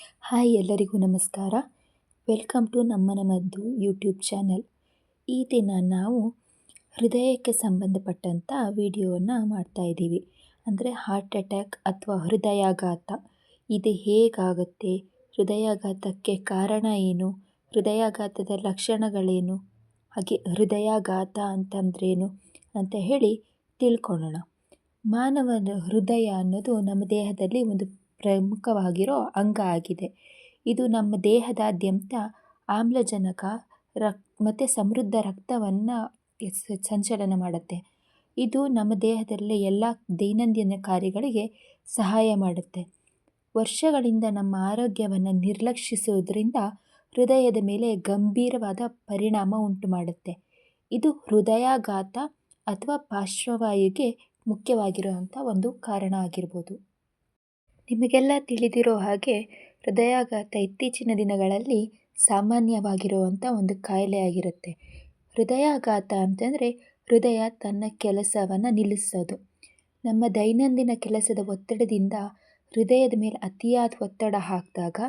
Hi ಎಲ್ಲರಿಗೂ ನಮಸ್ಕಾರ. Welcome to ನಮ್ಮ ಮದ್ದು ಯೂಟ್ಯೂಬ್ ಚಾನಲ್. ಈ ದಿನ ನಾವು ಹೃದಯಕ್ಕೆ ಸಂಬಂಧಪಟ್ಟಂಥ ವಿಡಿಯೋವನ್ನು ಮಾಡ್ತಾ ಇದ್ದೀವಿ. ಅಂದರೆ ಹಾರ್ಟ್ ಅಟ್ಯಾಕ್ ಅಥವಾ ಹೃದಯಾಘಾತ. ಇದು ಹೇಗಾಗುತ್ತೆ? ಹೃದಯಾಘಾತಕ್ಕೆ ಕಾರಣ ಏನು? ಹೃದಯಾಘಾತದ ಲಕ್ಷಣಗಳೇನು? ಹಾಗೆ ಹೃದಯಾಘಾತ ಅಂತಂದ್ರೇನು ಅಂತ ಹೇಳಿ ತಿಳ್ಕೊಳ್ಳೋಣ. ಮಾನವನ ಹೃದಯ ಅನ್ನೋದು ನಮ್ಮ ದೇಹದಲ್ಲಿ ಒಂದು ಪ್ರಮುಖವಾಗಿರೋ ಅಂಗ ಆಗಿದೆ. ಇದು ನಮ್ಮ ದೇಹದಾದ್ಯಂತ ಆಮ್ಲಜನಕ, ರಕ್, ಮತ್ತು ಸಮೃದ್ಧ ರಕ್ತವನ್ನು ಸಂಚಲನ ಮಾಡುತ್ತೆ. ಇದು ನಮ್ಮ ದೇಹದಲ್ಲಿ ಎಲ್ಲ ದೈನಂದಿನ ಕಾರ್ಯಗಳಿಗೆ ಸಹಾಯ ಮಾಡುತ್ತೆ. ವರ್ಷಗಳಿಂದ ನಮ್ಮ ಆರೋಗ್ಯವನ್ನು ನಿರ್ಲಕ್ಷಿಸುವುದರಿಂದ ಹೃದಯದ ಮೇಲೆ ಗಂಭೀರವಾದ ಪರಿಣಾಮ ಉಂಟು ಮಾಡುತ್ತೆ ಇದು ಹೃದಯಾಘಾತ ಅಥವಾ ಪಾರ್ಶ್ವವಾಯುಗೆ ಮುಖ್ಯವಾಗಿರುವಂಥ ಒಂದು ಕಾರಣ ಆಗಿರ್ಬೋದು. ನಿಮಗೆಲ್ಲ ತಿಳಿದಿರೋ ಹಾಗೆ ಹೃದಯಾಘಾತ ಇತ್ತೀಚಿನ ದಿನಗಳಲ್ಲಿ ಸಾಮಾನ್ಯವಾಗಿರುವಂಥ ಒಂದು ಕಾಯಿಲೆ ಆಗಿರುತ್ತೆ. ಹೃದಯಾಘಾತ ಅಂತಂದರೆ ಹೃದಯ ತನ್ನ ಕೆಲಸವನ್ನು ನಿಲ್ಲಿಸೋದು. ನಮ್ಮ ದೈನಂದಿನ ಕೆಲಸದ ಒತ್ತಡದಿಂದ ಹೃದಯದ ಮೇಲೆ ಅತಿಯಾದ ಒತ್ತಡ ಹಾಕಿದಾಗ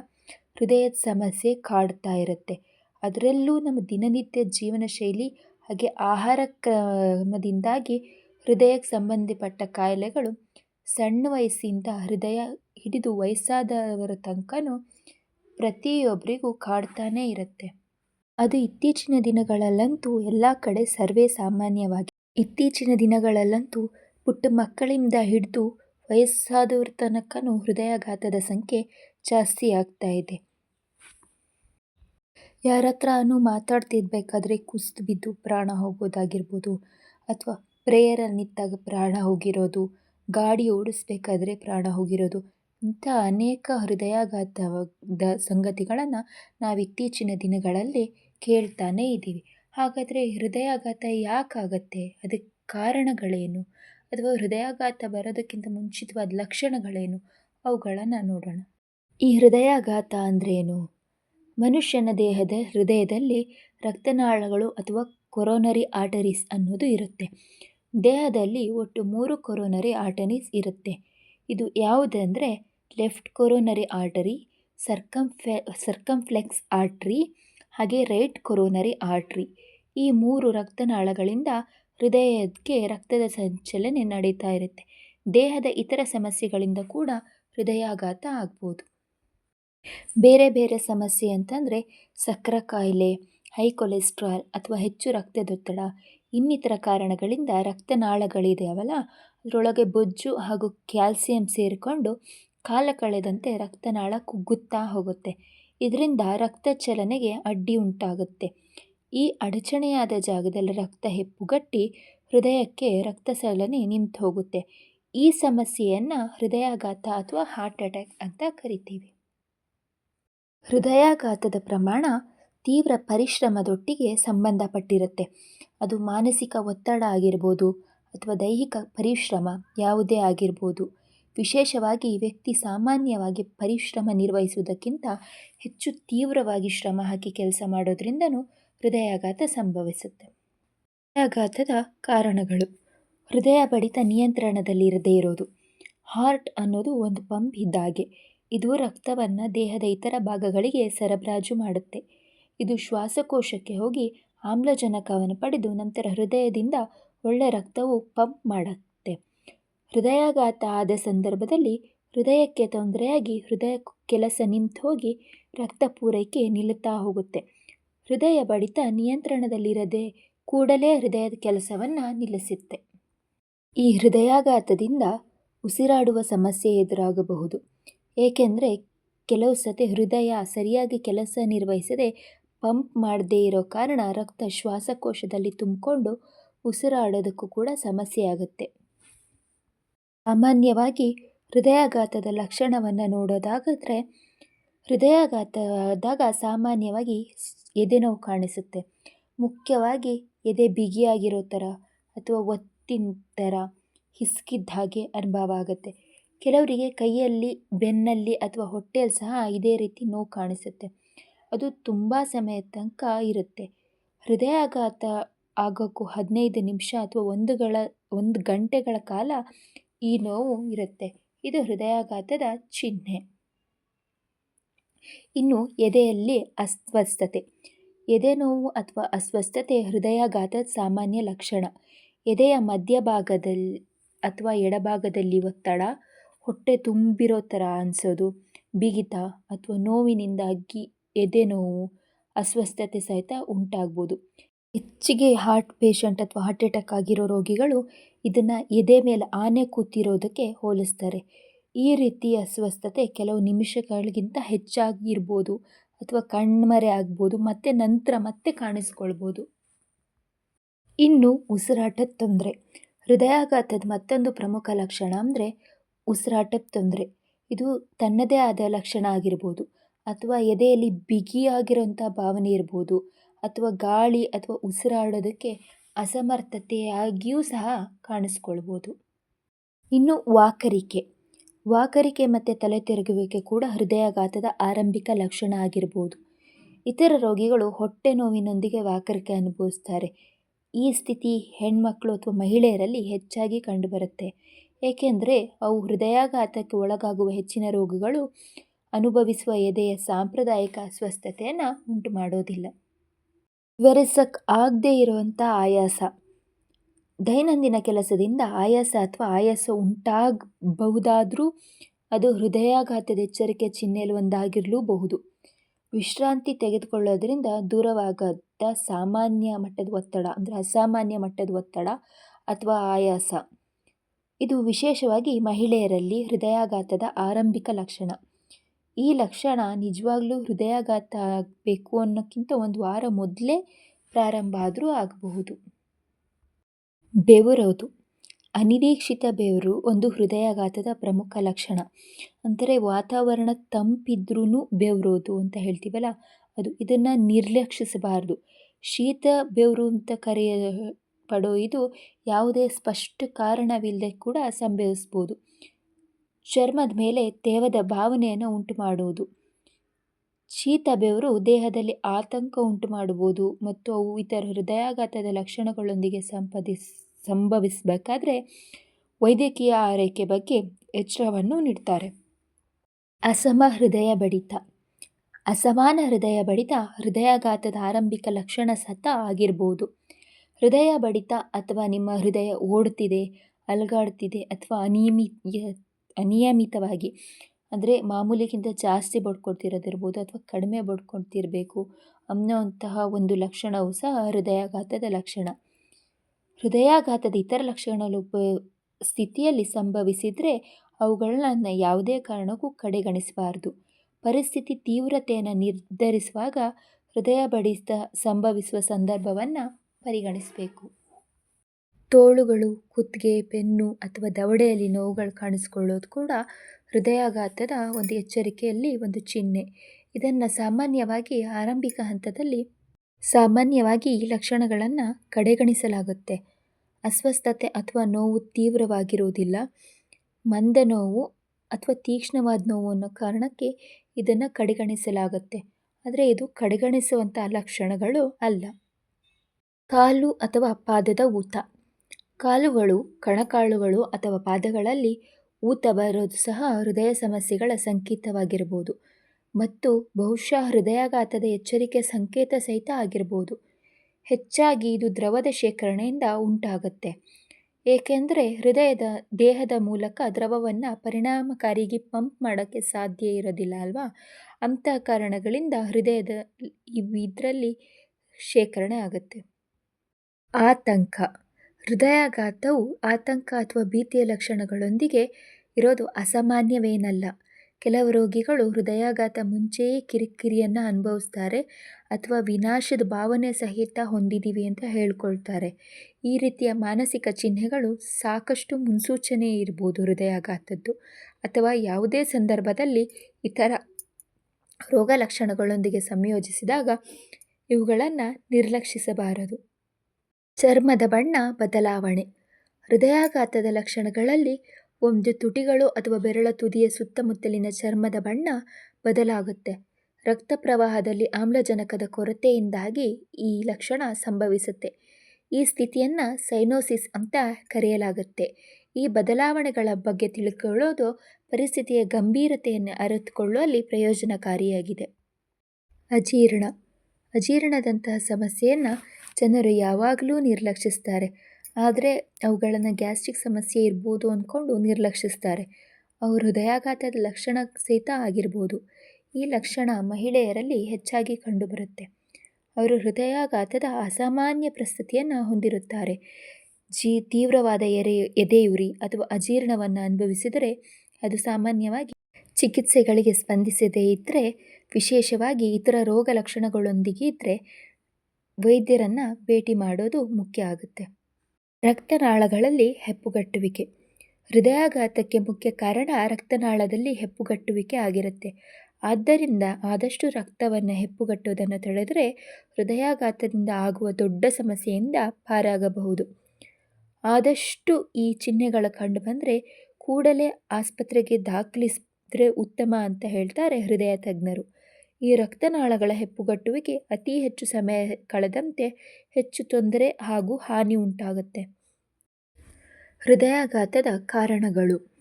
ಹೃದಯದ ಸಮಸ್ಯೆ ಕಾಡ್ತಾ ಇರುತ್ತೆ. ಅದರಲ್ಲೂ ನಮ್ಮ ದಿನನಿತ್ಯ ಜೀವನ ಶೈಲಿ ಹಾಗೆ ಆಹಾರ ಕ್ರಮದಿಂದಾಗಿ ಹೃದಯಕ್ಕೆ ಸಂಬಂಧಪಟ್ಟ ಕಾಯಿಲೆಗಳು ಸಣ್ಣ ವಯಸ್ಸಿಂದ ಹೃದಯ ಹಿಡಿದು ವಯಸ್ಸಾದವರ ತನಕನೂ ಪ್ರತಿಯೊಬ್ಬರಿಗೂ ಕಾಡ್ತಾನೇ ಇರುತ್ತೆ. ಅದು ಇತ್ತೀಚಿನ ದಿನಗಳಲ್ಲಂತೂ ಎಲ್ಲ ಕಡೆ ಸರ್ವೇ ಸಾಮಾನ್ಯವಾಗಿ. ಇತ್ತೀಚಿನ ದಿನಗಳಲ್ಲಂತೂ ಪುಟ್ಟ ಮಕ್ಕಳಿಂದ ಹಿಡಿದು ವಯಸ್ಸಾದವರ ತನಕನೂ ಹೃದಯಾಘಾತದ ಸಂಖ್ಯೆ ಜಾಸ್ತಿ ಆಗ್ತಾ ಇದೆ. ಯಾರ ಹತ್ರನೂ ಮಾತಾಡ್ತಿರ್ಬೇಕಾದ್ರೆ ಕುಸಿದು ಬಿದ್ದು ಪ್ರಾಣ ಹೋಗೋದಾಗಿರ್ಬೋದು ಅಥವಾ ಪ್ರೇಯರಲ್ಲಿ ನಿಂತಾಗ ಪ್ರಾಣ ಹೋಗಿರೋದು, ಗಾಡಿ ಓಡಿಸ್ಬೇಕಾದ್ರೆ ಪ್ರಾಣ ಹೋಗಿರೋದು ಇಂಥ ಅನೇಕ ಹೃದಯಾಘಾತವಾದ ಸಂಗತಿಗಳನ್ನು ನಾವು ಇತ್ತೀಚಿನ ದಿನಗಳಲ್ಲಿ ಕೇಳ್ತಾನೇ ಇದ್ದೀವಿ. ಹಾಗಾದರೆ ಹೃದಯಾಘಾತ ಯಾಕಾಗತ್ತೆ? ಅದಕ್ಕೆ ಕಾರಣಗಳೇನು? ಅಥವಾ ಹೃದಯಾಘಾತ ಬರೋದಕ್ಕಿಂತ ಮುಂಚಿತವಾದ ಲಕ್ಷಣಗಳೇನು? ಅವುಗಳನ್ನು ನೋಡೋಣ. ಈ ಹೃದಯಾಘಾತ ಅಂದ್ರೇನು? ಮನುಷ್ಯನ ದೇಹದ ಹೃದಯದಲ್ಲಿ ರಕ್ತನಾಳಗಳು ಅಥವಾ ಕೊರೋನರಿ ಆರ್ಟರೀಸ್ ಅನ್ನೋದು ಇರುತ್ತೆ. ದೇಹದಲ್ಲಿ ಒಟ್ಟು ಮೂರು ಕೊರೋನರಿ ಆರ್ಟರೀಸ್ ಇರುತ್ತೆ. ಇದು ಯಾವುದಂದರೆ left coronary artery, ಸರ್ಕಂಫೆ, circumflex artery, ಹಾಗೆ ರೈಟ್ ಕೊರೋನರಿ ಆರ್ಟ್ರಿ. ಈ ಮೂರು ರಕ್ತನಾಳಗಳಿಂದ ಹೃದಯಕ್ಕೆ ರಕ್ತದ ಸಂಚಲನೆ ನಡೀತಾ ಇರುತ್ತೆ. ದೇಹದ ಇತರ ಸಮಸ್ಯೆಗಳಿಂದ ಕೂಡ ಹೃದಯಾಘಾತ ಆಗ್ಬೋದು. ಬೇರೆ ಬೇರೆ ಸಮಸ್ಯೆ ಅಂತಂದರೆ ಸಕ್ಕರೆ ಕಾಯಿಲೆ, ಹೈ ಕೊಲೆಸ್ಟ್ರಾಲ್ ಅಥವಾ ಹೆಚ್ಚು ರಕ್ತದೊತ್ತಡ, ಇನ್ನಿತರ ಕಾರಣಗಳಿಂದ ರಕ್ತನಾಳಗಳಿದೆಯವಲ್ಲ ಅದರೊಳಗೆ ಬೊಜ್ಜು ಹಾಗೂ ಕ್ಯಾಲ್ಸಿಯಂ ಸೇರಿಕೊಂಡು ಕಾಲ ಕಳೆದಂತೆ ರಕ್ತನಾಳ ಕುಗ್ಗುತ್ತಾ ಹೋಗುತ್ತೆ. ಇದರಿಂದ ರಕ್ತ ಚಲನೆಗೆ ಅಡ್ಡಿ ಉಂಟಾಗುತ್ತೆ. ಈ ಅಡಚಣೆಯಾದ ಜಾಗದಲ್ಲಿ ರಕ್ತ ಹೆಪ್ಪುಗಟ್ಟಿ ಹೃದಯಕ್ಕೆ ರಕ್ತ ಚಲನೆ ನಿಂತು ಹೋಗುತ್ತೆ ಈ ಸಮಸ್ಯೆಯನ್ನು ಹೃದಯಾಘಾತ ಅಥವಾ ಹಾರ್ಟ್ ಅಟ್ಯಾಕ್ ಅಂತ ಕರಿತೀವಿ. ಹೃದಯಾಘಾತದ ಪ್ರಮಾಣ ತೀವ್ರ ಪರಿಶ್ರಮದೊಟ್ಟಿಗೆ ಸಂಬಂಧಪಟ್ಟಿರುತ್ತೆ. ಅದು ಮಾನಸಿಕ ಒತ್ತಡ ಆಗಿರ್ಬೋದು ಅಥವಾ ದೈಹಿಕ ಪರಿಶ್ರಮ ಯಾವುದೇ ಆಗಿರ್ಬೋದು. ವಿಶೇಷವಾಗಿ ವ್ಯಕ್ತಿ ಸಾಮಾನ್ಯವಾಗಿ ಪರಿಶ್ರಮ ನಿರ್ವಹಿಸುವುದಕ್ಕಿಂತ ಹೆಚ್ಚು ತೀವ್ರವಾಗಿ ಶ್ರಮ ಹಾಕಿ ಕೆಲಸ ಮಾಡೋದ್ರಿಂದನೂ ಹೃದಯಾಘಾತ ಸಂಭವಿಸುತ್ತೆ. ಹೃದಯಾಘಾತದ ಕಾರಣಗಳು. ಹೃದಯ ಬಡಿತ ನಿಯಂತ್ರಣದಲ್ಲಿರದೇ ಇರೋದು ಹಾರ್ಟ್ ಅನ್ನೋದು ಒಂದು ಪಂಪ್ ಇದ್ದಾಗೆ ಇದು ರಕ್ತವನ್ನು ದೇಹದ ಇತರ ಭಾಗಗಳಿಗೆ ಸರಬರಾಜು ಮಾಡುತ್ತೆ. ಇದು ಶ್ವಾಸಕೋಶಕ್ಕೆ ಹೋಗಿ ಆಮ್ಲಜನಕವನ್ನು ಪಡೆದು ನಂತರ ಹೃದಯದಿಂದ ಒಳ್ಳೆ ರಕ್ತವು ಪಂಪ್ ಮಾಡುತ್ತೆ. ಹೃದಯಾಘಾತ ಆದ ಸಂದರ್ಭದಲ್ಲಿ ಹೃದಯಕ್ಕೆ ತೊಂದರೆಯಾಗಿ ಹೃದಯ ಕೆಲಸ ನಿಂತು ಹೋಗಿ ರಕ್ತ ಪೂರೈಕೆ ನಿಲ್ಲುತ್ತಾ ಹೋಗುತ್ತೆ. ಹೃದಯ ಬಡಿತ ನಿಯಂತ್ರಣದಲ್ಲಿರದೆ ಕೂಡಲೇ ಹೃದಯದ ಕೆಲಸವನ್ನು ನಿಲ್ಲಿಸುತ್ತೆ. ಈ ಹೃದಯಾಘಾತದಿಂದ ಉಸಿರಾಡುವ ಸಮಸ್ಯೆ ಎದುರಾಗಬಹುದು. ಏಕೆಂದರೆ ಕೆಲವು ಸತಿ ಹೃದಯ ಸರಿಯಾಗಿ ಕೆಲಸ ನಿರ್ವಹಿಸದೆ ಪಂಪ್ ಮಾಡದೇ ಇರೋ ಕಾರಣ ರಕ್ತ ಶ್ವಾಸಕೋಶದಲ್ಲಿ ತುಂಬಿಕೊಂಡು ಉಸಿರಾಡೋದಕ್ಕೂ ಕೂಡ ಸಮಸ್ಯೆ ಆಗುತ್ತೆ. ಸಾಮಾನ್ಯವಾಗಿ ಹೃದಯಾಘಾತದ ಲಕ್ಷಣವನ್ನು ನೋಡೋದಾಗಿದ್ರೆ ಹೃದಯಾಘಾತ ಆದಾಗ ಸಾಮಾನ್ಯವಾಗಿ ಎದೆ ನೋವು ಕಾಣಿಸುತ್ತೆ. ಮುಖ್ಯವಾಗಿ ಎದೆ ಬಿಗಿಯಾಗಿರೋ ಥರ ಅಥವಾ ಒತ್ತಿನ ಥರ ಹಿಸ್ಕಿದ್ದ ಹಾಗೆ ಅನುಭವ ಆಗುತ್ತೆ. ಕೆಲವರಿಗೆ ಕೈಯಲ್ಲಿ, ಬೆನ್ನಲ್ಲಿ ಅಥವಾ ಹೊಟ್ಟೆಯಲ್ಲಿ ಸಹ ಇದೇ ರೀತಿ ನೋವು ಕಾಣಿಸುತ್ತೆ. ಅದು ತುಂಬ ಸಮಯದ ತನಕ ಇರುತ್ತೆ. ಹೃದಯಾಘಾತ ಆಗೋಕ್ಕೂ ಹದಿನೈದು ನಿಮಿಷ ಅಥವಾ ಒಂದುಗಳ ಒಂದು ಗಂಟೆಗಳ ಕಾಲ ಈ ನೋವು ಇರುತ್ತೆ. ಇದು ಹೃದಯಾಘಾತದ ಚಿಹ್ನೆ. ಇನ್ನು ಎದೆಯಲ್ಲಿ ಅಸ್ವಸ್ಥತೆ. ಎದೆ ನೋವು ಅಥವಾ ಅಸ್ವಸ್ಥತೆ ಹೃದಯಾಘಾತದ ಸಾಮಾನ್ಯ ಲಕ್ಷಣ. ಎದೆಯ ಮಧ್ಯಭಾಗದಲ್ಲಿ ಅಥವಾ ಎಡಭಾಗದಲ್ಲಿ ಒತ್ತಡ, ಹೊಟ್ಟೆ ತುಂಬಿರೋ ಥರ ಅನಿಸೋದು, ಬಿಗಿತ ಅಥವಾ ನೋವಿನಿಂದಾಗಿ ಎದೆ ನೋವು, ಅಸ್ವಸ್ಥತೆ ಸಹಿತ ಉಂಟಾಗ್ಬೋದು. ಹೆಚ್ಚಿಗೆ ಹಾರ್ಟ್ ಪೇಷಂಟ್ ಅಥವಾ ಹಾರ್ಟ್ ಅಟ್ಯಾಕ್ ಆಗಿರೋ ರೋಗಿಗಳು ಇದನ್ನು ಎದೆ ಮೇಲೆ ಆನೆ ಕೂತಿರೋದಕ್ಕೆ ಹೋಲಿಸ್ತಾರೆ. ಈ ರೀತಿಯ ಅಸ್ವಸ್ಥತೆ ಕೆಲವು ನಿಮಿಷಗಳಿಗಿಂತ ಹೆಚ್ಚಾಗಿ ಇರ್ಬೋದು ಅಥವಾ ಕಣ್ಮರೆ ಆಗ್ಬೋದು, ಮತ್ತು ನಂತರ ಮತ್ತೆ ಕಾಣಿಸ್ಕೊಳ್ಬೋದು. ಇನ್ನು ಉಸಿರಾಟದ ತೊಂದರೆ. ಹೃದಯಾಘಾತದ ಮತ್ತೊಂದು ಪ್ರಮುಖ ಲಕ್ಷಣ ಅಂದರೆ ಉಸಿರಾಟದ ತೊಂದರೆ. ಇದು ತನ್ನದೇ ಆದ ಲಕ್ಷಣ ಆಗಿರ್ಬೋದು, ಅಥವಾ ಎದೆಯಲ್ಲಿ ಬಿಗಿಯಾಗಿರೋಂಥ ಭಾವನೆ ಇರ್ಬೋದು, ಅಥವಾ ಗಾಳಿ ಅಥವಾ ಉಸಿರಾಡೋದಕ್ಕೆ ಅಸಮರ್ಥತೆಯಾಗಿಯೂ ಸಹ ಕಾಣಿಸ್ಕೊಳ್ಬೋದು. ಇನ್ನು ವಾಕರಿಕೆ. ವಾಕರಿಕೆ ಮತ್ತು ತಲೆ ತಿರುಗುವಿಕೆ ಕೂಡ ಹೃದಯಾಘಾತದ ಆರಂಭಿಕ ಲಕ್ಷಣ ಆಗಿರ್ಬೋದು. ಇತರ ರೋಗಿಗಳು ಹೊಟ್ಟೆ ನೋವಿನೊಂದಿಗೆ ವಾಕರಿಕೆ ಅನುಭವಿಸ್ತಾರೆ. ಈ ಸ್ಥಿತಿ ಹೆಣ್ಮಕ್ಳು ಅಥವಾ ಮಹಿಳೆಯರಲ್ಲಿ ಹೆಚ್ಚಾಗಿ ಕಂಡುಬರುತ್ತೆ. ಏಕೆಂದರೆ ಅವು ಹೃದಯಾಘಾತಕ್ಕೆ ಒಳಗಾಗುವ ಹೆಚ್ಚಿನ ರೋಗಗಳು ಅನುಭವಿಸುವ ಎದೆಯ ಸಾಂಪ್ರದಾಯಿಕ ಅಸ್ವಸ್ಥತೆಯನ್ನು ಉಂಟು ಮಾಡೋದಿಲ್ಲ ವಿವರಿಸಕ್ಕೆ ಆಗದೇ ಇರುವಂಥ ಆಯಾಸ. ದೈನಂದಿನ ಕೆಲಸದಿಂದ ಆಯಾಸ ಅಥವಾ ಆಯಾಸ ಉಂಟಾಗಬಹುದಾದರೂ ಅದು ಹೃದಯಾಘಾತದ ಎಚ್ಚರಿಕೆ ಚಿಹ್ನೆಯಲ್ಲಿ ಒಂದಾಗಿರಲೂಬಹುದು. ವಿಶ್ರಾಂತಿ ತೆಗೆದುಕೊಳ್ಳೋದ್ರಿಂದ ದೂರವಾಗದ ಸಾಮಾನ್ಯ ಮಟ್ಟದ ಒತ್ತಡ, ಅಂದರೆ ಅಸಾಮಾನ್ಯ ಮಟ್ಟದ ಒತ್ತಡ ಅಥವಾ ಆಯಾಸ. ಇದು ವಿಶೇಷವಾಗಿ ಮಹಿಳೆಯರಲ್ಲಿ ಹೃದಯಾಘಾತದ ಆರಂಭಿಕ ಲಕ್ಷಣ. ಈ ಲಕ್ಷಣ ನಿಜವಾಗ್ಲೂ ಹೃದಯಾಘಾತ ಆಗಬೇಕು ಅನ್ನೋಕ್ಕಿಂತ ಒಂದು ವಾರ ಮೊದಲೇ ಪ್ರಾರಂಭ ಆದರೂ ಆಗಬಹುದು. ಬೆವರೋದು ಅನಿರೀಕ್ಷಿತ ಬೆವರು ಒಂದು ಹೃದಯಾಘಾತದ ಪ್ರಮುಖ ಲಕ್ಷಣ. ಅಂದರೆ ವಾತಾವರಣ ತಂಪಿದ್ರೂ ಬೆವರೋದು ಅಂತ ಹೇಳ್ತೀವಲ್ಲ, ಅದು ಇದನ್ನು ನಿರ್ಲಕ್ಷಿಸಬಾರ್ದು. ಶೀತ ಬೆವರು ಅಂತ ಕರೆಯ ಪಡೋ ಇದು ಯಾವುದೇ ಸ್ಪಷ್ಟ ಕಾರಣವಿಲ್ಲದೆ ಕೂಡ ಸಂಭವಿಸ್ಬೋದು. ಚರ್ಮದ ಮೇಲೆ ತೇವದ ಭಾವನೆಯನ್ನು ಉಂಟು ಮಾಡುವುದು ಶೀತ ಬೆವರು ದೇಹದಲ್ಲಿ ಆತಂಕ ಉಂಟು ಮಾಡಬಹುದು ಮತ್ತು ಅವು ಇತರ ಹೃದಯಾಘಾತದ ಲಕ್ಷಣಗಳೊಂದಿಗೆ ಸಂಪದಿಸ್ ಸಂಭವಿಸಬೇಕಾದ್ರೆ ವೈದ್ಯಕೀಯ ಆರೈಕೆ ಬಗ್ಗೆ ಎಚ್ಚರವನ್ನು ನೀಡ್ತಾರೆ. ಅಸಮ ಹೃದಯ ಬಡಿತ. ಅಸಮಾನ ಹೃದಯ ಬಡಿತ ಹೃದಯಾಘಾತದ ಆರಂಭಿಕ ಲಕ್ಷಣ ಸತ ಆಗಿರ್ಬೋದು. ಹೃದಯ ಬಡಿತ ಅಥವಾ ನಿಮ್ಮ ಹೃದಯ ಓಡ್ತಿದೆ ಅಲುಗಾಡ್ತಿದೆ ಅಥವಾ ಅನಿಯಮಿತ ಅನಿಯಮಿತವಾಗಿ, ಅಂದರೆ ಮಾಮೂಲಿಗಿಂತ ಜಾಸ್ತಿ ಬಡ್ಕೊಳ್ತಿರೋದಿರ್ಬೋದು ಅಥವಾ ಕಡಿಮೆ ಬಡ್ಕೊಳ್ತಿರಬೇಕು ಅನ್ನೋವಂತಹ ಒಂದು ಲಕ್ಷಣವೂ ಸಹ ಹೃದಯಾಘಾತದ ಲಕ್ಷಣ. ಹೃದಯಾಘಾತದ ಇತರ ಲಕ್ಷಣಗಳು ಸ್ಥಿತಿಯಲ್ಲಿ ಸಂಭವಿಸಿದರೆ ಅವುಗಳನ್ನ ಯಾವುದೇ ಕಾರಣಕ್ಕೂ ಕಡೆಗಣಿಸಬಾರ್ದು. ಪರಿಸ್ಥಿತಿ ತೀವ್ರತೆಯನ್ನು ನಿರ್ಧರಿಸುವಾಗ ಹೃದಯ ಬಡಿತ ಸಂಭವಿಸುವ ಸಂದರ್ಭವನ್ನು ಪರಿಗಣಿಸಬೇಕು. ತೋಳುಗಳು, ಕುತ್ತಿಗೆ, ಬೆನ್ನು ಅಥವಾ ದವಡೆಯಲ್ಲಿ ನೋವುಗಳು ಕಾಣಿಸ್ಕೊಳ್ಳೋದು ಕೂಡ ಹೃದಯಾಘಾತದ ಒಂದು ಎಚ್ಚರಿಕೆಯಲ್ಲಿ ಒಂದು ಚಿಹ್ನೆ. ಇದನ್ನು ಸಾಮಾನ್ಯವಾಗಿ ಆರಂಭಿಕ ಹಂತದಲ್ಲಿ ಸಾಮಾನ್ಯವಾಗಿ ಈ ಲಕ್ಷಣಗಳನ್ನು ಕಡೆಗಣಿಸಲಾಗುತ್ತೆ. ಅಸ್ವಸ್ಥತೆ ಅಥವಾ ನೋವು ತೀವ್ರವಾಗಿರುವುದಿಲ್ಲ. ಮಂದ ನೋವು ಅಥವಾ ತೀಕ್ಷ್ಣವಾದ ನೋವು ಅನ್ನೋ ಕಾರಣಕ್ಕೆ ಇದನ್ನು ಕಡೆಗಣಿಸಲಾಗುತ್ತೆ. ಆದರೆ ಇದು ಕಡೆಗಣಿಸುವಂಥ ಲಕ್ಷಣಗಳು ಅಲ್ಲ. ಕಾಲು ಅಥವಾ ಪಾದದ ಊತ. ಕಾಲುಗಳು, ಕಣಕಾಲುಗಳು ಅಥವಾ ಪಾದಗಳಲ್ಲಿ ಊತ ಬರೋದು ಸಹ ಹೃದಯ ಸಮಸ್ಯೆಗಳ ಸಂಕೇತವಾಗಿರಬಹುದು ಮತ್ತು ಬಹುಶಃ ಹೃದಯಾಘಾತದ ಎಚ್ಚರಿಕೆ ಸಂಕೇತ ಸಹಿತ ಆಗಿರಬಹುದು ಹೆಚ್ಚಾಗಿ ಇದು ದ್ರವದ ಶೇಖರಣೆಯಿಂದ ಉಂಟಾಗುತ್ತೆ. ಏಕೆಂದರೆ ಹೃದಯದ, ದೇಹದ ಮೂಲಕ ದ್ರವವನ್ನು ಪರಿಣಾಮಕಾರಿಯಾಗಿ ಪಂಪ್ ಮಾಡೋಕ್ಕೆ ಸಾಧ್ಯ ಇರೋದಿಲ್ಲ ಅಲ್ವಾ? ಅಂಥ ಕಾರಣಗಳಿಂದ ಹೃದಯದ ಇದರಲ್ಲಿ ಶೇಖರಣೆ ಆಗುತ್ತೆ. ಆತಂಕ. ಹೃದಯಾಘಾತವು ಆತಂಕ ಅಥವಾ ಭೀತಿಯ ಲಕ್ಷಣಗಳೊಂದಿಗೆ ಇರೋದು ಅಸಾಮಾನ್ಯವೇನಲ್ಲ. ಕೆಲವು ರೋಗಿಗಳು ಹೃದಯಾಘಾತ ಮುಂಚೆಯೇ ಕಿರಿಕಿರಿಯನ್ನು ಅನುಭವಿಸ್ತಾರೆ ಅಥವಾ ವಿನಾಶದ ಭಾವನೆ ಸಹಿತ ಹೊಂದಿದ್ದೀವಿ ಅಂತ ಹೇಳ್ಕೊಳ್ತಾರೆ. ಈ ರೀತಿಯ ಮಾನಸಿಕ ಚಿಹ್ನೆಗಳು ಸಾಕಷ್ಟು ಮುನ್ಸೂಚನೆ ಇರ್ಬೋದು ಹೃದಯಾಘಾತದ್ದು. ಅಥವಾ ಯಾವುದೇ ಸಂದರ್ಭದಲ್ಲಿ ಇತರ ರೋಗ ಲಕ್ಷಣಗಳೊಂದಿಗೆ ಸಂಯೋಜಿಸಿದಾಗ ಇವುಗಳನ್ನು ನಿರ್ಲಕ್ಷಿಸಬಾರದು. ಚರ್ಮದ ಬಣ್ಣ ಬದಲಾವಣೆ. ಹೃದಯಾಘಾತದ ಲಕ್ಷಣಗಳಲ್ಲಿ ಒಂದು ತುಟಿಗಳು ಅಥವಾ ಬೆರಳ ತುದಿಯ ಸುತ್ತಮುತ್ತಲಿನ ಚರ್ಮದ ಬಣ್ಣ ಬದಲಾಗುತ್ತೆ. ರಕ್ತ ಪ್ರವಾಹದಲ್ಲಿ ಆಮ್ಲಜನಕದ ಕೊರತೆಯಿಂದಾಗಿ ಈ ಲಕ್ಷಣ ಸಂಭವಿಸುತ್ತೆ. ಈ ಸ್ಥಿತಿಯನ್ನು ಸೈನೋಸಿಸ್ ಅಂತ ಕರೆಯಲಾಗುತ್ತೆ. ಈ ಬದಲಾವಣೆಗಳ ಬಗ್ಗೆ ತಿಳ್ಕೊಳ್ಳೋದು ಪರಿಸ್ಥಿತಿಯ ಗಂಭೀರತೆಯನ್ನು ಅರಿತುಕೊಳ್ಳುವಲ್ಲಿ ಪ್ರಯೋಜನಕಾರಿಯಾಗಿದೆ. ಅಜೀರ್ಣ. ಅಜೀರ್ಣದಂತಹ ಸಮಸ್ಯೆಯನ್ನು ಜನರು ಯಾವಾಗಲೂ ನಿರ್ಲಕ್ಷಿಸ್ತಾರೆ. ಆದರೆ ಅವುಗಳನ್ನು ಗ್ಯಾಸ್ಟ್ರಿಕ್ ಸಮಸ್ಯೆ ಇರ್ಬೋದು ಅಂದ್ಕೊಂಡು ನಿರ್ಲಕ್ಷಿಸ್ತಾರೆ. ಅವರು ಹೃದಯಾಘಾತದ ಲಕ್ಷಣ ಸಹಿತ ಆಗಿರ್ಬೋದು. ಈ ಲಕ್ಷಣ ಮಹಿಳೆಯರಲ್ಲಿ ಹೆಚ್ಚಾಗಿ ಕಂಡುಬರುತ್ತೆ. ಅವರು ಹೃದಯಾಘಾತದ ಅಸಾಮಾನ್ಯ ಪ್ರಸ್ತುತಿಯನ್ನು ಹೊಂದಿರುತ್ತಾರೆ. ಜಿ ತೀವ್ರವಾದ ಎರೆ, ಎದೆಯುರಿ ಅಥವಾ ಅಜೀರ್ಣವನ್ನು ಅನುಭವಿಸಿದರೆ ಅದು ಸಾಮಾನ್ಯವಾಗಿ ಚಿಕಿತ್ಸೆಗಳಿಗೆ ಸ್ಪಂದಿಸದೇ ಇದ್ದರೆ ವಿಶೇಷವಾಗಿ ಇತರ ರೋಗ ಲಕ್ಷಣಗಳೊಂದಿಗೆ ಇದ್ದರೆ ವೈದ್ಯರನ್ನು ಭೇಟಿ ಮಾಡೋದು ಮುಖ್ಯ ಆಗುತ್ತೆ. ರಕ್ತನಾಳಗಳಲ್ಲಿ ಹೆಪ್ಪುಗಟ್ಟುವಿಕೆ. ಹೃದಯಾಘಾತಕ್ಕೆ ಮುಖ್ಯ ಕಾರಣ ರಕ್ತನಾಳದಲ್ಲಿ ಹೆಪ್ಪುಗಟ್ಟುವಿಕೆ ಆಗಿರುತ್ತೆ. ಆದ್ದರಿಂದ ಆದಷ್ಟು ರಕ್ತವನ್ನು ಹೆಪ್ಪುಗಟ್ಟುವುದನ್ನು ತಡೆದರೆ ಹೃದಯಾಘಾತದಿಂದ ಆಗುವ ದೊಡ್ಡ ಸಮಸ್ಯೆಯಿಂದ ಪಾರಾಗಬಹುದು. ಆದಷ್ಟು ಈ ಚಿಹ್ನೆಗಳು ಕಂಡುಬಂದರೆ ಕೂಡಲೇ ಆಸ್ಪತ್ರೆಗೆ ದಾಖಲಿಸಿದ್ರೆ ಉತ್ತಮ ಅಂತ ಹೇಳ್ತಾರೆ ಹೃದಯ ತಜ್ಞರು. ಈ ರಕ್ತನಾಳಗಳ ಹೆಪ್ಪುಗಟ್ಟುವಿಕೆ ಅತಿ ಹೆಚ್ಚು ಸಮಯ ಕಳೆದಂತೆ ಹೆಚ್ಚು ತೊಂದರೆ ಹಾಗೂ ಹಾನಿ ಉಂಟಾಗುತ್ತೆ. ಹೃದಯಾಘಾತದ ಕಾರಣಗಳು.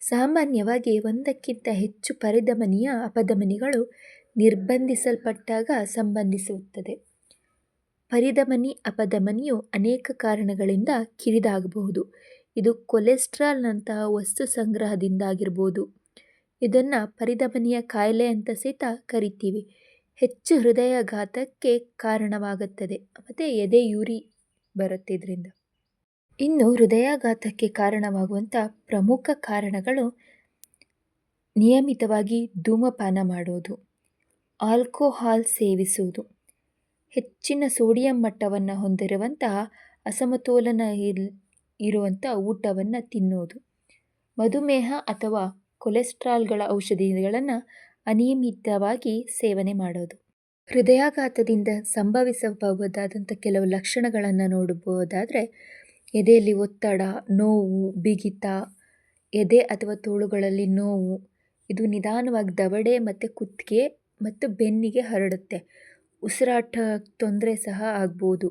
ಸಾಮಾನ್ಯವಾಗಿ ಒಂದಕ್ಕಿಂತ ಹೆಚ್ಚು ಪರಿಧಮನಿಯ ಅಪಧಮನಿಗಳು ನಿರ್ಬಂಧಿಸಲ್ಪಟ್ಟಾಗ ಸಂಬಂಧಿಸುತ್ತದೆ. ಪರಿಧಮನಿ, ಅಪಧಮನಿಯು ಅನೇಕ ಕಾರಣಗಳಿಂದ ಕಿರಿದಾಗಬಹುದು. ಇದು ಕೊಲೆಸ್ಟ್ರಾಲ್ನಂತಹ ವಸ್ತು ಸಂಗ್ರಹದಿಂದಾಗಿರ್ಬೋದು. ಇದನ್ನು ಪರಿಧಮನಿಯ ಕಾಯಿಲೆ ಅಂತ ಸಹಿತ ಕರಿತೀವಿ. ಹೆಚ್ಚು ಹೃದಯಾಘಾತಕ್ಕೆ ಕಾರಣವಾಗುತ್ತದೆ. ಮತ್ತು ಎದೆಯೂರಿ ಬರುತ್ತೆ ಇದರಿಂದ. ಇನ್ನು ಹೃದಯಾಘಾತಕ್ಕೆ ಕಾರಣವಾಗುವಂಥ ಪ್ರಮುಖ ಕಾರಣಗಳು ನಿಯಮಿತವಾಗಿ ಧೂಮಪಾನ ಮಾಡೋದು, ಆಲ್ಕೋಹಾಲ್ ಸೇವಿಸುವುದು, ಹೆಚ್ಚಿನ ಸೋಡಿಯಂ ಮಟ್ಟವನ್ನು ಹೊಂದಿರುವಂತಹ ಅಸಮತೋಲನ ಇರುವಂಥ ಊಟವನ್ನು ತಿನ್ನೋದು, ಮಧುಮೇಹ ಅಥವಾ ಕೊಲೆಸ್ಟ್ರಾಲ್ಗಳ ಔಷಧಿಗಳನ್ನು ಅನಿಯಮಿತವಾಗಿ ಸೇವನೆ ಮಾಡೋದು. ಹೃದಯಾಘಾತದಿಂದ ಸಂಭವಿಸಬಹುದಾದಂಥ ಕೆಲವು ಲಕ್ಷಣಗಳನ್ನು ನೋಡಬಹುದಾದರೆ ಎದೆಯಲ್ಲಿ ಒತ್ತಡ, ನೋವು, ಬಿಗಿತ, ಎದೆ ಅಥವಾ ತೋಳುಗಳಲ್ಲಿ ನೋವು, ಇದು ನಿಧಾನವಾಗಿ ದವಡೆ ಮತ್ತು ಕುತ್ತಿಗೆ ಮತ್ತು ಬೆನ್ನಿಗೆ ಹರಡುತ್ತೆ. ಉಸಿರಾಟ ತೊಂದರೆ ಸಹ ಆಗ್ಬೋದು.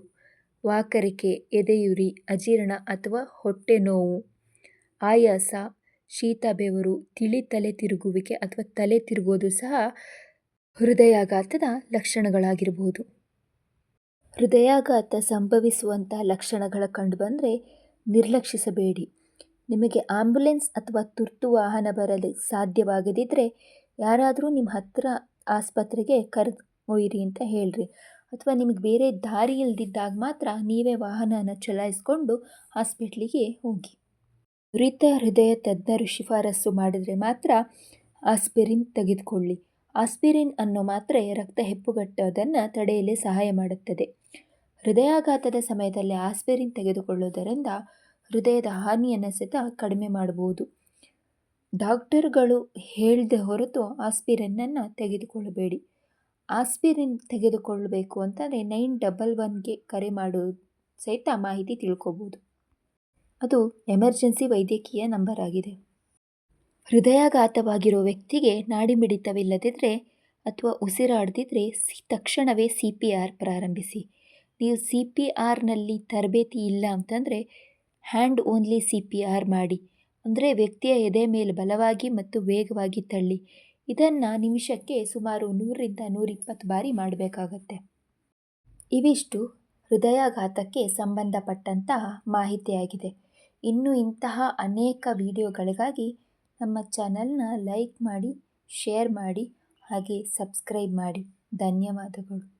ವಾಕರಿಕೆ, ಎದೆಯುರಿ, ಅಜೀರ್ಣ ಅಥವಾ ಹೊಟ್ಟೆ ನೋವು, ಆಯಾಸ ಶೀತ ಬೆವರು ತಿಳಿ ತಲೆ ತಿರುಗುವಿಕೆ ಅಥವಾ ತಲೆ ತಿರುಗೋದು ಸಹ ಹೃದಯಾಘಾತದ ಲಕ್ಷಣಗಳಾಗಿರ್ಬೋದು ಹೃದಯಾಘಾತ ಸಂಭವಿಸುವಂಥ ಲಕ್ಷಣಗಳ ಕಂಡುಬಂದರೆ ನಿರ್ಲಕ್ಷಿಸಬೇಡಿ. ನಿಮಗೆ ಆಂಬ್ಯುಲೆನ್ಸ್ ಅಥವಾ ತುರ್ತು ವಾಹನ ಬರಲು ಸಾಧ್ಯವಾಗದಿದ್ದರೆ ಯಾರಾದರೂ ನಿಮ್ಮ ಹತ್ತಿರ ಆಸ್ಪತ್ರೆಗೆ ಕರೆದು ಒಯ್ಯಿರಿ ಅಂತ ಹೇಳಿರಿ. ಅಥವಾ ನಿಮಗೆ ಬೇರೆ ದಾರಿ ಇಲ್ದಿದ್ದಾಗ ಮಾತ್ರ ನೀವೇ ವಾಹನನ ಚಲಾಯಿಸ್ಕೊಂಡು ಹಾಸ್ಪಿಟ್ಲಿಗೆ ಹೋಗಿ. ನುರಿತ ಹೃದಯ ತಜ್ಞರು ಶಿಫಾರಸು ಮಾಡಿದರೆ ಮಾತ್ರ ಆಸ್ಪಿರಿನ್ ತೆಗೆದುಕೊಳ್ಳಿ. ಆಸ್ಪಿರಿನ್ ಅನ್ನೋ ಮಾತ್ರೆ ರಕ್ತ ಹೆಪ್ಪುಗಟ್ಟೋದನ್ನು ತಡೆಯಲು ಸಹಾಯ ಮಾಡುತ್ತದೆ. ಹೃದಯಾಘಾತದ ಸಮಯದಲ್ಲಿ ಆಸ್ಪಿರಿನ್ ತೆಗೆದುಕೊಳ್ಳುವುದರಿಂದ ಹೃದಯದ ಹಾನಿಯನ್ನು ಸಹಿತ ಕಡಿಮೆ ಮಾಡಬಹುದು. ಡಾಕ್ಟರ್ಗಳು ಹೇಳದೆ ಹೊರತು ಆಸ್ಪಿರಿನನ್ನು ತೆಗೆದುಕೊಳ್ಳಬೇಡಿ. ಆಸ್ಪಿರಿನ್ ತೆಗೆದುಕೊಳ್ಳಬೇಕು ಅಂತಂದರೆ ನೈನ್ ಡಬಲ್ ಒನ್ಗೆ ಕರೆ ಮಾಡೋ ಸಹಿತ ಮಾಹಿತಿ ತಿಳ್ಕೊಬೋದು. ಅದು ಎಮರ್ಜೆನ್ಸಿ ವೈದ್ಯಕೀಯ ನಂಬರ್ ಆಗಿದೆ. ಹೃದಯಾಘಾತವಾಗಿರೋ ವ್ಯಕ್ತಿಗೆ ನಾಡಿ ಮಿಡಿತವಿಲ್ಲದಿದ್ದರೆ ಅಥವಾ ಉಸಿರಾಡದಿದ್ದರೆ ತಕ್ಷಣವೇ ಸಿ ಪಿ ಆರ್ ಪ್ರಾರಂಭಿಸಿ. ನೀವು ಸಿ ಪಿ ಆರ್ನಲ್ಲಿ ತರಬೇತಿ ಇಲ್ಲ ಅಂತಂದರೆ hand only C P R ಮಾಡಿ. ಅಂದರೆ ವ್ಯಕ್ತಿಯ ಎದೆ ಮೇಲೆ ಬಲವಾಗಿ ಮತ್ತು ವೇಗವಾಗಿ ತಳ್ಳಿ. ಇದನ್ನು ನಿಮಿಷಕ್ಕೆ ಸುಮಾರು ನೂರರಿಂದ ನೂರಿಪ್ಪತ್ತು ಬಾರಿ ಮಾಡಬೇಕಾಗತ್ತೆ. ಇವಿಷ್ಟು ಹೃದಯಾಘಾತಕ್ಕೆ ಸಂಬಂಧಪಟ್ಟಂತಹ ಮಾಹಿತಿಯಾಗಿದೆ. ಇನ್ನು ಇಂತಹ ಅನೇಕ ವಿಡಿಯೋಗಳಿಗಾಗಿ ನಮ್ಮ ಚಾನಲ್ನ ಲೈಕ್ ಮಾಡಿ ಶೇರ್ ಮಾಡಿ ಹಾಗೆ ಸಬ್ಸ್ಕ್ರೈಬ್ ಮಾಡಿ. ಧನ್ಯವಾದಗಳು.